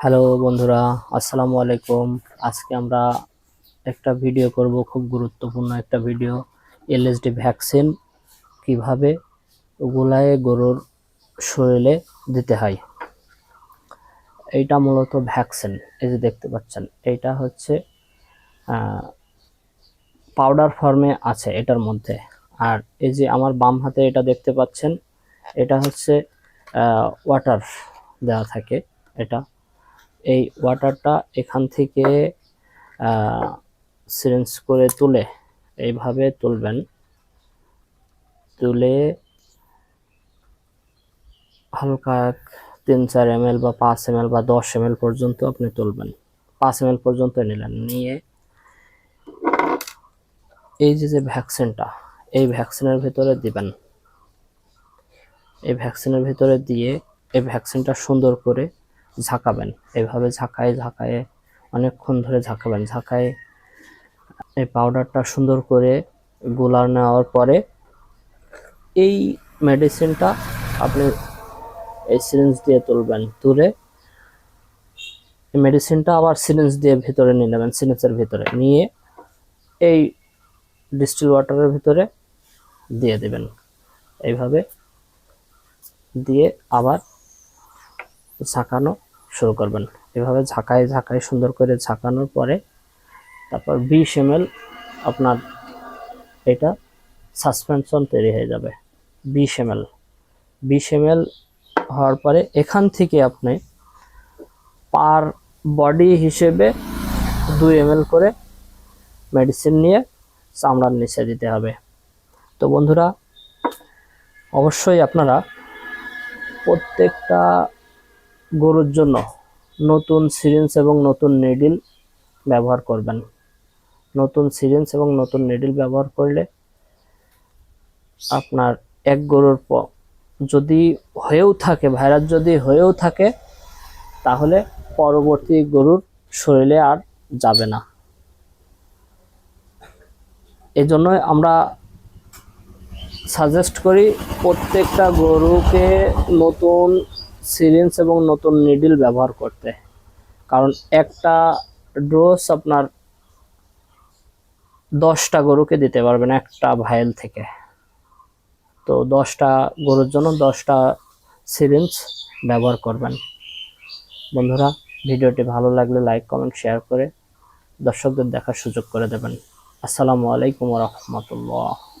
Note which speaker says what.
Speaker 1: Hello বন্ধুরা, আসসালামু আলাইকুম। আজকে আমরা একটা ভিডিও করব, খুব গুরুত্বপূর্ণ একটা ভিডিও এলএসডি ভ্যাকসিন কীভাবে গোলায় গরুর শরীরে দিতে হয়। এইটা মূলত ভ্যাকসিন, এই যে দেখতে পাচ্ছেন, এইটা হচ্ছে পাউডার ফর্মে আছে এটার মধ্যে। আর এই যে আমার বাম হাতে এটা দেখতে পাচ্ছেন, এটা হচ্ছে ওয়াটার দেওয়া থাকে, এটা এই ওয়াটারটা এখান থেকে সিরেঞ্জ করে তুলে এইভাবে তুলবেন। তুলে হালকা তিন চার এম বা পাঁচ এম বা দশ এম পর্যন্ত আপনি তুলবেন। পাঁচ এম পর্যন্ত নিলেন, নিয়ে এই যে যে ভ্যাকসিনটা, এই ভ্যাকসিনের ভিতরে দিবেন। এই ভ্যাকসিনের ভিতরে দিয়ে এই ভ্যাকসিনটা সুন্দর করে ঝাঁকাবেন। এইভাবে ঝাঁকায় ঝাঁকায়ে অনেকক্ষণ ধরে ঝাঁকাবেন। ঝাঁকায় এই পাউডারটা সুন্দর করে গোলার নেওয়ার পরে এই মেডিসিনটা আপনি এই সিরিঞ্জ দিয়ে তুলবেন। তুলে এই মেডিসিনটা আবার সিরিঞ্জ দিয়ে ভিতরে নিয়ে নেবেন সিরিঞ্জের ভিতরে। নিয়ে এই ডিস্টিল ওয়াটারের ভিতরে দিয়ে দেবেন। এইভাবে দিয়ে আবার ঝাঁকানো শুরু করবেন। এভাবে ঝাঁকায় ঝাঁকায় সুন্দর করে ঝাঁকানোর পরে তারপর বিশ এম আপনার এটা সাসপেনশন তৈরি হয়ে যাবে। বিশ এম এল বিশ এম হওয়ার পরে এখান থেকে আপনি পার বডি হিসেবে দুই এম করে মেডিসিন নিয়ে চামড়ার নিচে দিতে হবে। তো বন্ধুরা, অবশ্যই আপনারা প্রত্যেকটা গরুর জন্য নতুন সিরিঞ্জ এবং নতুন নিডিল ব্যবহার করবেন। নতুন সিরিঞ্জ এবং নতুন নিডিল ব্যবহার করলে আপনার এক গরুর প যদি হয়েও থাকে ভাইরাস যদি হয়েও থাকে, তাহলে পরবর্তী গরুর শরীরে আর যাবে না। এজন্য আমরা সাজেস্ট করি, প্রত্যেকটা গরুকে নতুন সিরিঞ্জ এবং নতুন নিডিল ব্যবহার করতে। কারণ একটা ডোজ আপনার দশটা গরুকে দিতে পারবেন একটা ভাইল থেকে। তো দশটা গরুর জন্য দশটা সিরিঞ্জ ব্যবহার করবেন। বন্ধুরা, ভিডিওটি ভালো লাগলে লাইক কমেন্ট শেয়ার করে দর্শকদের দেখার সুযোগ করে দেবেন। আসসালামু আলাইকুম রহমতুল্লাহ।